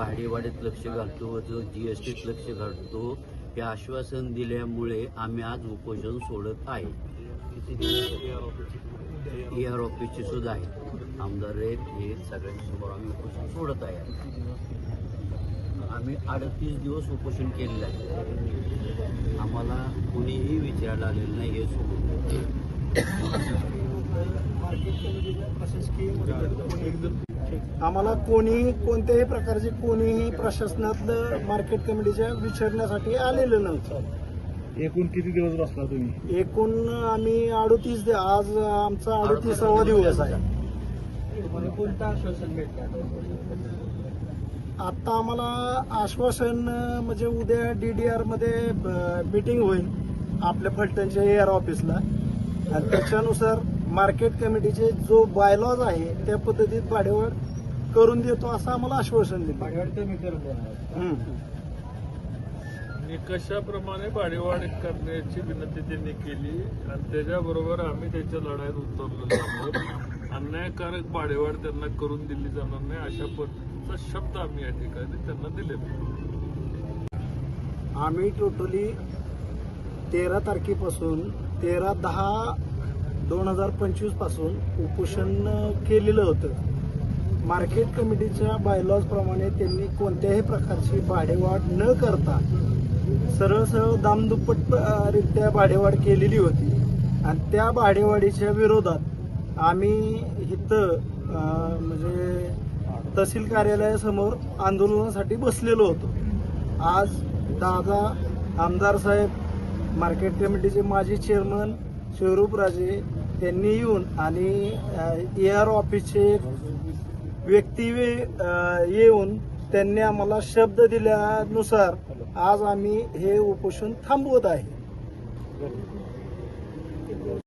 भाडेवाढीत लक्ष घालतो जो जी एस टीत लक्ष घालतो हे आश्वासन दिल्यामुळे आम्ही आज उपोषण सोडत आहे. ए आर ऑफिसची सुद्धा आहे. आमदार आहेत हे सगळ्यांसमोर आम्ही उपोषण सोडत आहे. आम्ही अडतीस दिवस उपोषण केलेलं आहे. आम्हाला कुणीही विचारायला आलेलं नाही हे सोडून. आम्हाला कोणी कोणत्याही प्रकारचे कोणीही प्रशासनातलं मार्केट कमिटीच्या विचारण्यासाठी आलेलं नव्हतं. एकूण किती दिवस बसला तुम्ही? एकूण आम्ही अडोतीस आज आमचा अडोतीसावा दिवस आहे. कोणतं आश्वासन भेटतं? आता आम्हाला आश्वासन म्हणजे उद्या डी डी आरमध्ये मीटिंग होईल आपल्या फलटणच्या ए आर ऑफिसला आणि त्याच्यानुसार मार्केट कमिटीचे जो बायलॉज आहे त्या पद्धतीत भाडेवाढ करून देतो असं आम्हाला आश्वासन दिलं. भाडेवाढ कमी करून देणार. निकषाप्रमाणे भाडेवाढ करण्याची विनंती त्यांनी केली आणि त्याच्याबरोबर आम्ही त्याच्या लढाईत उतरलेलो आहोत अन्यायकारक भाडेवाढ त्यांना करून दिली जाणार नाही अशा पद्धतीचा शब्द आम्ही या ठिकाणी त्यांना दिलेला आम्ही टोटली तेरा तारखेपासून तेरा दहा दोन हजार पंचवीसपासून उपोषण केलेलं होतं. मार्केट कमिटीच्या बायलॉज प्रमाणे त्यांनी कोणत्याही प्रकारची भाडेवाढ न करता सरळ सरळ दामदुप्पट रित्या भाडेवाढ केलेली होती. आणि त्या भाडेवाढीच्या विरोधात आम्ही इथं म्हणजे तहसील कार्यालयासमोर आंदोलनासाठी बसलेलो होतो. आज दादा आमदार साहेब मार्केट कमिटीचे माजी चेअरमन स्वरूपराजे त्यांनी येऊन आणि ए आर ऑफिसचे व्यक्ती येऊन त्यांनी आम्हाला शब्द दिल्यानुसार आज आम्ही हे उपोषण थांबवत आहे.